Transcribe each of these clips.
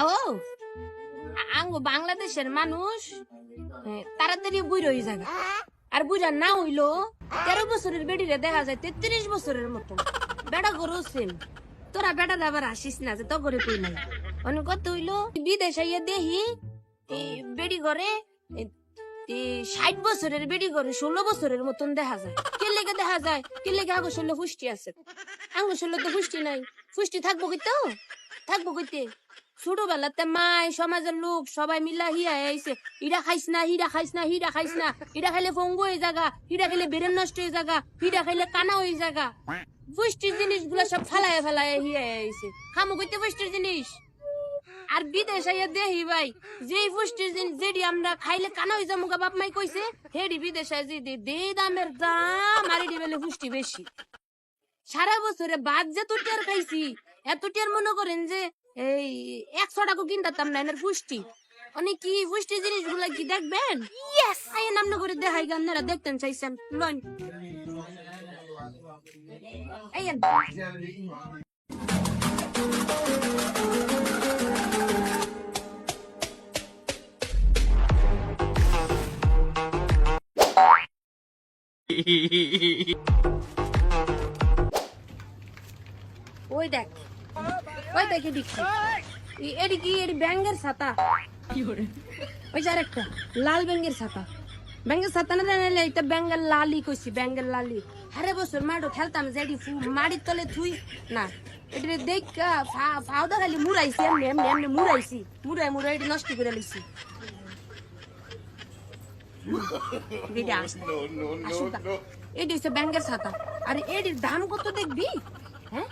আও আঙ্গ বাংলাদেশের মানুষ তাড়াতাড়ি বুড়ো হয়ে যাবে আর বুঝা না হইল, তেরো বছরের বেডিরে দেখা যায় তেত্রিশ বছরের মতো। বেড়া গরু সেম। তোরা বেটা আবার আসিস না যে তো করে কই নাই অনেক কত হইল, বিদেশ আইয়া দেখি বেডি ঘরে ষাট বছরের বেডি ঘরে ষোলো বছরের মতন দেখা যায়। কে লেগে দেখা যায়? কে লেগে আগো পুষ্টি আছে? ষোলো তো পুষ্টি নাই। পুষ্টি থাকব কইতো থাকব কইতে? ছোটবেলাতে মাই, সমাজের লোক সবাই মিলা হিয়া আইছে। ইরা খাইস না হিরা খাইস না হিরা খাইস না। হিরা খাইলে ফঙ্গু হয়ে জাগা হিরা খাইলে বেরেন নষ্ট হয়ে জাগা হিরা খাইলে কানা হয়ে জাগা পুষ্টির জিনিসগুলা সব ফালায় ফালায় হিয়া আইছে। খামু কইতে পুষ্টির জিনিস? আর বিদেশ আইয়া দেহি ভাই, যেই পুষ্টির জিনিস যেটি আমরা খাইলে কানা হয়ে যাব বাপ মাই কইছে, হেডি বিদেশ আই যে দে দামের দাম, আর এডি বেলে পুষ্টি বেশি। সারা বছরে বাদ যে তো টের খাইছি। এত টের মনে করেন যে এই একশো টাকা কিনতাম না এনার পুষ্টি অনেক কি পুষ্টি জিনিসগুলা কি দেখবেন? ইয়েস আইন নাম করে দেখাই গান আপনারা দেখতেন চাইছেন। লন। আইন ওই দেখ। ওই দেখ এদিকে এডি কি? এডি ব্যাঙ্গের ছাতা। ওই যে আরেকটা লাল ব্যাঙ্গের ছাতা। ব্যাঙ্গের ছাতা না জানালে এটা ব্যাঙ্গের লালি কইছি ব্যাঙ্গের লালি। হারে বছর মাঠও খেলতাম যে এডি ফু- মাটির তলে থুই না এটি দেখ ফাউদা খালি মুড়াইছি এমনি এমনি এমনি মুড়াইছি। মুড়াই মুড়াই এটি নষ্ট করে লিছি এটি হচ্ছে ব্যাঙ্গের ছাতা। আর এটির দাম কত দেখবি? হ্যাঁ?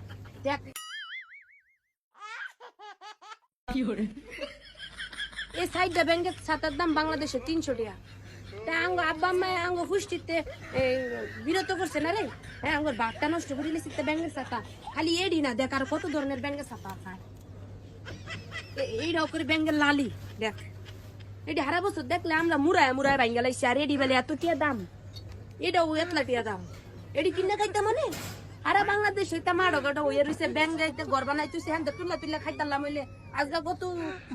এই সাইডটা ব্যাংকের ছাতার দাম বাংলাদেশে তিনশো টাকা। তা আঙ্গ আব্বা আম্মা আঙ্গ পুষ্টিতে এই, বিরত করছে না রে? হ্যাঁ আঙ্গর বাপটা নষ্ট করে লিখছি ব্যাংকের ছাতা। খালি এডি না দেখ আর কত ধরনের ব্যাংকের ছাতা আছে। এইটাও করে ব্যাংকের লালি দেখ। এটি হারা বছর দেখলে আমরা মুড়ায় মুড়ায় ভাঙ্গা লাইছি আর এডি বেলে এত টিয়া দাম। এটাও এতলা টিয়া দাম। এডি কিনে খাইতে মানে? আরে বাংলাদেশ হইতে মাড়ো গটা হইয়া রইছে ব্যাং যাইতে ঘর বানাইতেছে হ্যাঁ তুলা তুলা খাইতাম হইলে। আজকে কত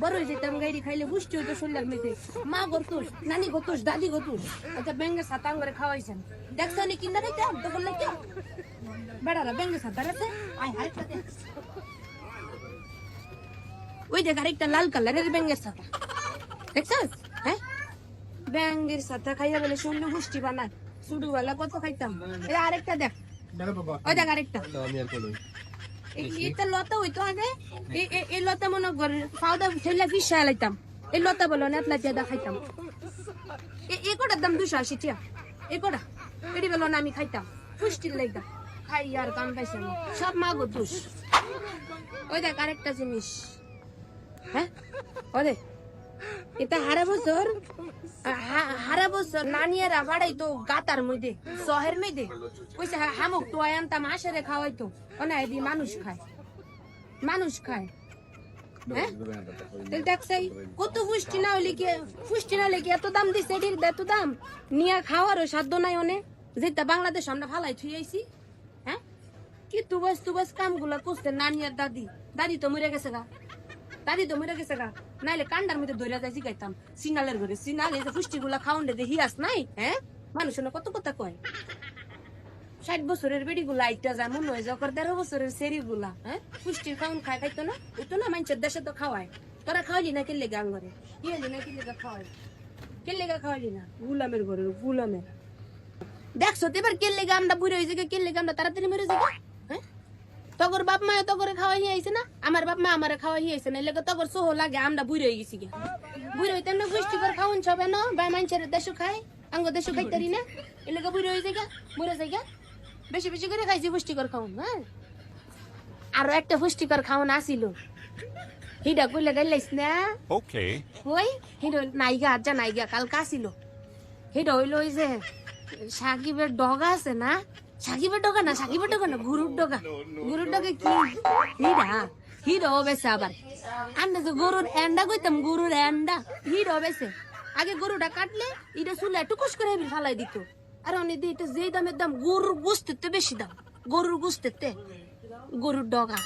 বড় হয়ে যেতাম গাড়ি খাইলে, বুঝতে হইতো শরীরের মধ্যে। মা গতুস নানি গতুস দাদি গতুস আচ্ছা ব্যাঙ্গে সাতাং করে খাওয়াইছেন। দেখছ নি কিনা খাইতাম তো বললে, কে? বেড়ারা ব্যাঙ্গে সাতার আছে? ওই দেখ, আরেকটা লাল কালারের ব্যাঙ্গের সাতা দেখছস? হ্যাঁ? ব্যাঙ্গের সাতা খাইয়া বলে শরীরে পুষ্টি বানায়। ছোটবেলা কত খাইতাম। আরেকটা দেখ। ওই দেখ আরেকটা। এই- এটা লতা হইতো আগে। এই- লতা মনে কর পাউডার ছেলে ফিসা লাইতাম এই লতা বলো না এতলা দিয়ে খাইতাম এ- এই কটার দাম? দুশো আশি টিয়া। এই কটা? এটি বলো না আমি খাইতাম। পুষ্টির লাইতাম খাই আর কাম পাইছে না। সব মাগো দুষ। ওই দেখ আরেকটা জিনিস। হ্যাঁ? দেখ। এটা হারা বছর? হারা বছর নানিয়ারা বাড়াই তো গাতার মধ্যে শহের মধ্যে কইছে হামুক তো আনতাম আশারে খাওয়াই তো অনায় দি মানুষ খায় মানুষ খায়। হ্যাঁ? কত পুষ্টি না হলে পুষ্টি না হলে এত দাম দিছে এত দাম? নিয়া খাওয়ারও সাধ্য নাই যেটা বাংলাদেশ আমরা ফালাই থুই আইছি হ্যাঁ? কি তুবাস তুবাস কামগুলা করছে নানিয়ার দাদি? দাদি তো মরে গেছে গা। দাদি তো মরে গেছে গা। নাইলে কান্ডার মধ্যে ধরে যাই শিখাইতাম। সিনালের ঘরে সিনালে যে পুষ্টি গুলা খাওয়ান দে হিয়াস নাই হ্যাঁ? মানুষ কত কথা কয়। ষাট বছরের বেড়ি গুলা আইটা যায় মনে হয় যখন তেরো বছরের সেরি গুলা হ্যাঁ? পুষ্টির খাওন খায় খাইতো না। ওতো না মানুষের দেশে তো খাওয়ায়। তোরা খাওয়ালি না কেলে গান ঘরে ইয়েলি না কেলে গা খাওয়াই কেলে গা খাওয়ালি না? গুলামের ঘরে, গুলামের। দেখছ তো এবার কেলে আমরা বুড়ে হয়েছে কেলে আমরা তাড়াতাড়ি মরে যাব হ্যাঁ তগর বাপ মা তগর খাওয়া আইছে না? আমার বাপ মা আমার খাওয়া আইছে না এলাকা তগর সোহ লাগে আমরা বুড়ে হয়ে গেছি গিয়া। বুড়ে হইতে না পুষ্টিকর খাওন সবে না বা মানুষের দেশও খায় আঙ্গ দেশও খাইতারি না এলাকা বুড়ে হয়ে যায় বুড়ে যায়। বেশি বেশি করে খাইছি পুষ্টিকর খাওন হ্যাঁ? আরও একটা পুষ্টিকর খাওন আসিল। হিডা কইলে গাইলাইস না? Okay. ওই হিডো নাইগা আজ্জা নাইগা কালকা আসিল। হিডো হইল ওই যে সাকিবের ডগা আছে না? সাকিবের ডোকা না সাকিবের ডোকা না গুরুর ডগা। গুরুর ডগা কি? হিরা হিরো বেছে আবার। আমরা তো গরুর এন্ডা কইতাম গরুর এন্ডা হিরো বেছে আগে গরুটা কাটলে এটা চুলে টুকুস করে ফালাই দিত। আর অনেক দিয়ে এটা যেই দামের দাম গরুর গুস্তেতে বেশি দাম। গরুর গুস্তেতে গরুর ডগা।